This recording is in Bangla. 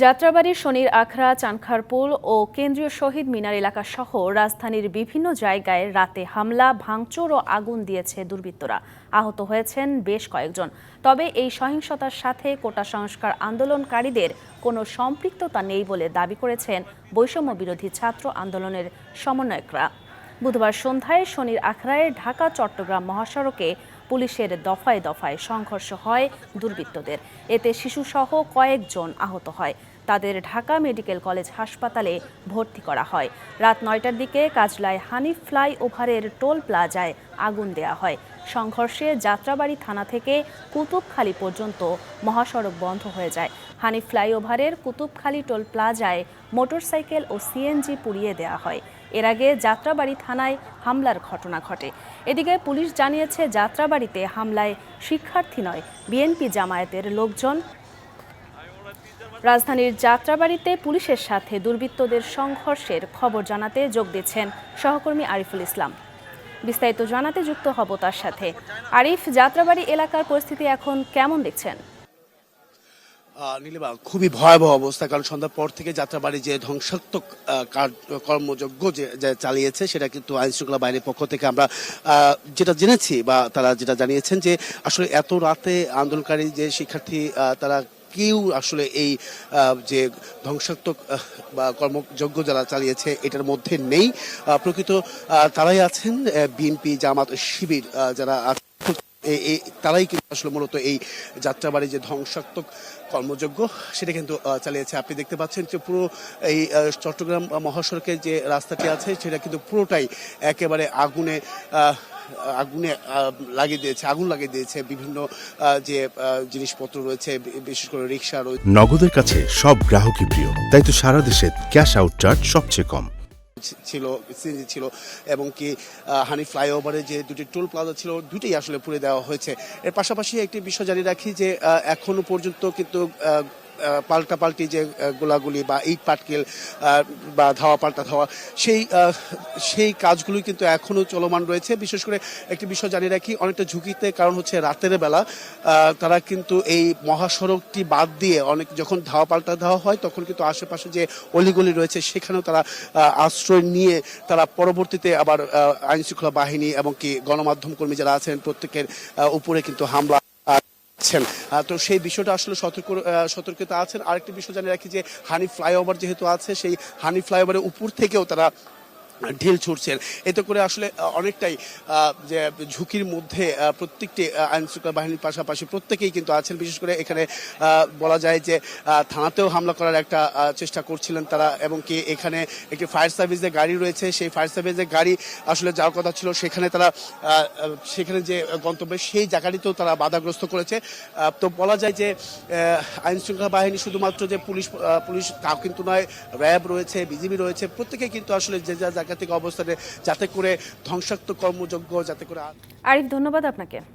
যাত্রাবাড়ির শনির আখড়া, চানখারপুল ও কেন্দ্রীয় শহীদ মিনার এলাকা সহ রাজধানীর বিভিন্ন জায়গায় রাতে হামলা, ভাঙচুর ও আগুন দিয়েছে দুর্বৃত্তরা। আহত হয়েছেন বেশ কয়েকজন। তবে এই সহিংসতার সাথে কোটা সংস্কার আন্দোলনকারীদের কোনো সম্পৃক্ততা নেই বলে দাবি করেছেন বৈষম্য বিরোধী ছাত্র আন্দোলনের সমন্বয়করা। বুধবার সন্ধ্যায় শনির আখড়ায় ঢাকা, চট্টগ্রাম মহাসড়কে পুলিশের দফায় দফায় সংঘর্ষ হয় দুর্বৃত্তদের। এতে শিশুসহ কয়েকজন আহত হয়। তাদের ঢাকা মেডিকেল কলেজ হাসপাতালে ভর্তি করা হয়। রাত নয়টার দিকে কাজলায় হানিফ ফ্লাই ওভারের টোল প্লাজায় আগুন দেয়া হয়। সংঘর্ষে যাত্রাবাড়ি থানা থেকে কুতুবখালী পর্যন্ত মহাসড়ক বন্ধ হয়ে যায়। হানিফ ফ্লাইওভারের কুতুবখালী টোল প্লাজায় মোটরসাইকেল ও সিএনজি পুড়িয়ে দেওয়া হয়। এর আগে যাত্রাবাড়ি থানায় হামলার ঘটনা ঘটে। এদিকে পুলিশ জানিয়েছে, যাত্রাবাড়িতে হামলায় শিক্ষার্থী নয়, বিএনপি জামায়াতের লোকজন। রাজধানীর যাত্রাবাড়িতে পুলিশের সাথে দুর্বৃত্তদের সংঘর্ষের খবর জানাতে যোগ দিচ্ছেন সহকর্মী আরিফুল ইসলাম। বিস্তারিত জানাতে যুক্ত হব তার সাথে। আরিফ, যাত্রাবাড়ি এলাকার পরিস্থিতি এখন কেমন দেখছেন? নীলিমা খুবই ভয়াবহ অবস্থা, কারণ সন্ধ্যার পর থেকে যাত্রাবাড়ি যে ধ্বংসাত্মক কর্মযজ্ঞ যে চালিয়েছে, সেটা কিন্তু আইন শৃঙ্খলা বাহিনীর পক্ষ থেকে আমরা যেটা জেনেছি বা তারা যেটা জানিয়েছেন যে, আসলে এত রাতে আন্দোলনকারী যে শিক্ষার্থী তারা কেউ আসলে এই যে ধ্বংসাত্মক বা কর্মযজ্ঞ যারা চালিয়েছে, এটার মধ্যে নেই। প্রকৃত তারাই আছেন বিএনপি জামাত শিবির যারা তারাই কিন্তু আসলে মূলত এই যাত্রাবাড়ি যে ধ্বংসাত্মক কর্মযজ্ঞ, সেটা কিন্তু চালিয়েছে। আপনি দেখতে পাচ্ছেন যে পুরো এই চট্টগ্রাম মহাসড়কের যে রাস্তাটি আছে, সেটা কিন্তু পুরোটাই একেবারে আগুনে আগুনে লাগিয়ে দিয়েছে, আগুন লাগিয়ে দিয়েছে। বিভিন্ন যে জিনিসপত্র রয়েছে বিশেষ করে রিক্সা নগদের কাছে সব গ্রাহকই প্রিয়। তাই তো সারা দেশে ক্যাশ আউট চার্জ সবচেয়ে কম। ছিল, সিএনজি ছিল, এবং কি হানি ফ্লাইওভারে যে দুটি টোল প্লাজা ছিল দুটি আসলে পুড়ে দেওয়া হয়েছে। এর পাশাপাশি একটি বিষয় জানিয়ে রাখি যে এখনও পর্যন্ত কিন্তু পাল্টাপাল্টি যে গোলাগুলি বা ইট পাটকেল বা ধাওয়া পাল্টা ধাওয়া, সেই সেই কাজগুলি কিন্তু এখনও চলমান রয়েছে। বিশেষ করে একটি বিষয় জানিয়ে রাখি, অনেকটা ঝুঁকিতে কারণ হচ্ছে রাতের বেলা তারা কিন্তু এই মহাসড়কটি বাদ দিয়ে অনেক, যখন ধাওয়া পাল্টা ধাওয়া হয়, তখন কিন্তু আশেপাশে যে অলিগলি রয়েছে, সেখানেও তারা আশ্রয় নিয়ে তারা পরবর্তীতে আবার আইনশৃঙ্খলা বাহিনী এবং কি গণমাধ্যম কর্মী যারা আছেন, প্রত্যেকের উপরে কিন্তু হামলা আহ, তো সেই বিষয়টা আসলে সতর্ক সতর্কতা আছেন। আরেকটি বিষয় জানিয়ে রাখি যে হানি ফ্লাইওভার যেহেতু আছে সেই হানি ফ্লাইওভারের উপর থেকেও তারা ঢিল ছুটছেন এতে করে আসলে অনেকটাই যে ঝুঁকির মধ্যে প্রত্যেকটি আইন শৃঙ্খলা বাহিনীর পাশাপাশি প্রত্যেকেই কিন্তু আছেন। বিশেষ করে এখানে বলা যায় যে থানাতেও হামলা করার একটা চেষ্টা করছিলেন তারা এবং কি এখানে একটি ফায়ার সার্ভিসের গাড়ি রয়েছে। সেই ফায়ার সার্ভিসের গাড়ি আসলে যাওয়ার কথা ছিল, সেখানে তারা সেখানে যে গন্তব্যে সেই জায়গাটিতেও তারা বাধাগ্রস্ত করেছে। তো বলা যায় যে আইন শৃঙ্খলা বাহিনী শুধুমাত্র যে পুলিশ পুলিশ তাও কিন্তু নয়, র্যাব রয়েছে, বিজিবি রয়েছে, প্রত্যেকেই কিন্তু আসলে যে যা জায়গা থেকে অবস্থানে যাতে করে ধ্বংসাত্মক কর্মযজ্ঞ যাতে করে আর- আরিফ ধন্যবাদ আপনাকে।